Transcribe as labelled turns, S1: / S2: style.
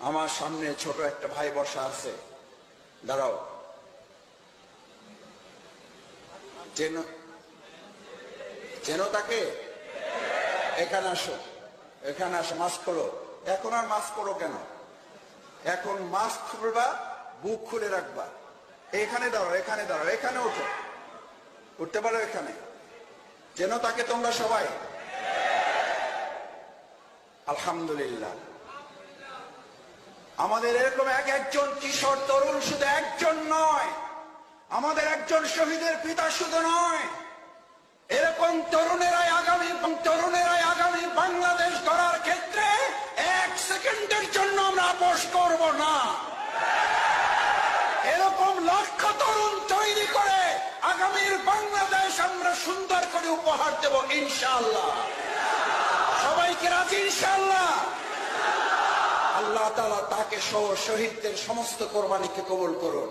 S1: আমার সামনে ছোট একটা ভাই বসা আছে। দাঁড়াও। চেনো চেনো তাকে? এখানে আসো। এখানে আসো মাস্ক খোলো। এখন আর মাস্ক করো কেন? এখন মাস্ক খুলবা, বুক খুলে রাখবা। এখানে দাঁড়াও এখানে দাঁড়াও, এখানে ওঠো। উঠতে পারো এখানে। চেনো তাকে তোমরা সবাই? আলহামদুলিল্লাহ। আমাদের এরকম এক একজন কিশোর তরুণ শুধু একজন নয়। আমাদের একজন শহীদের পিতা শুধু নয়। এরকম তরুণেরাই আগামী তরুণেরাই আগামী বাংলাদেশ গড়ার ক্ষেত্রে এক সেকেন্ডের জন্য আমরা আপোষ করব না। এরকম লক্ষ তরুণ তৈরি করে আগামীর বাংলাদেশ আমরা সুন্দর করে উপহার দেব ইনশাআল্লাহ। সবাইকে রাজি ইনশাআল্লাহ। আল্লাহ তাকে সহ শহীদদের সমস্ত কোরবানিকে কবল করুন।